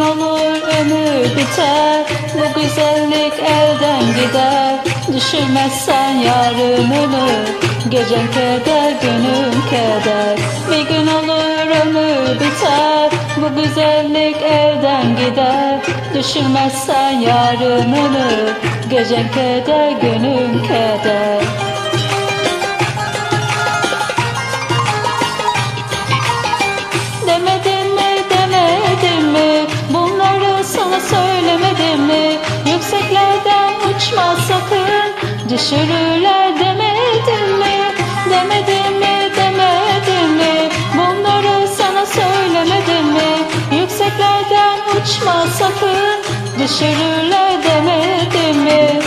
gün olur ömür biter Bu güzellik elden gider. Düşünmezsen yarın ölür Gecen keder günün keder. Bir gün olur ömür biter Bu güzellik elden gider. Düşünmezsen yarın ölür Gecen keder günün keder Düşürürler demedim mi? Demedim mi? Demedim mi? Bunları sana söylemedim mi? Yükseklerden uçma sakın. Düşürürler demedim mi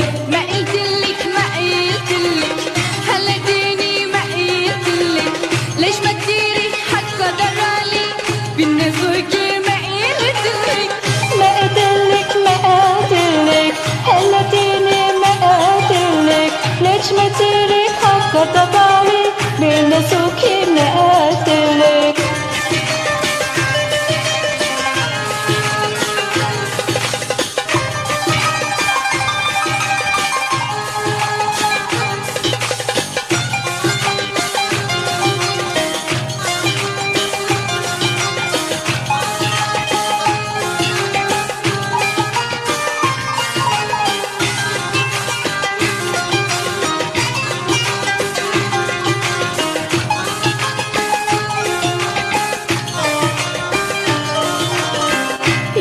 bin sukhi na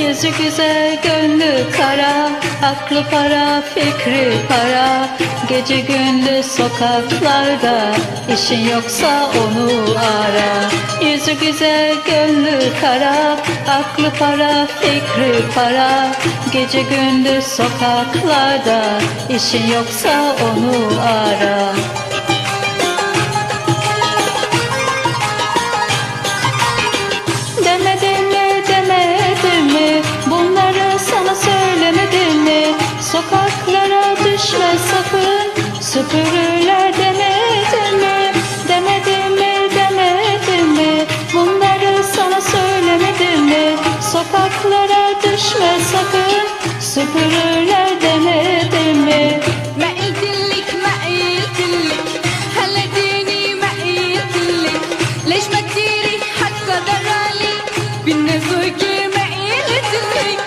Yüzü güzel gönlü kara Aklı para fikri para. Gece gündüz sokaklarda işin yoksa onu ara. Yüzü güzel gönlü kara Aklı para fikri para. Gece gündüz sokaklarda işin yoksa onu ara Süpürürler demedim mi Demedim mi demedim mi Bunları sana söylemedim mi Sokaklara düşme sakın Süpürürler demedim mi ما قلتلك ما قلتلك هلا اديني ما قلتلك ليش ما تديري حق قدرالي بالنسبة ما قلتلك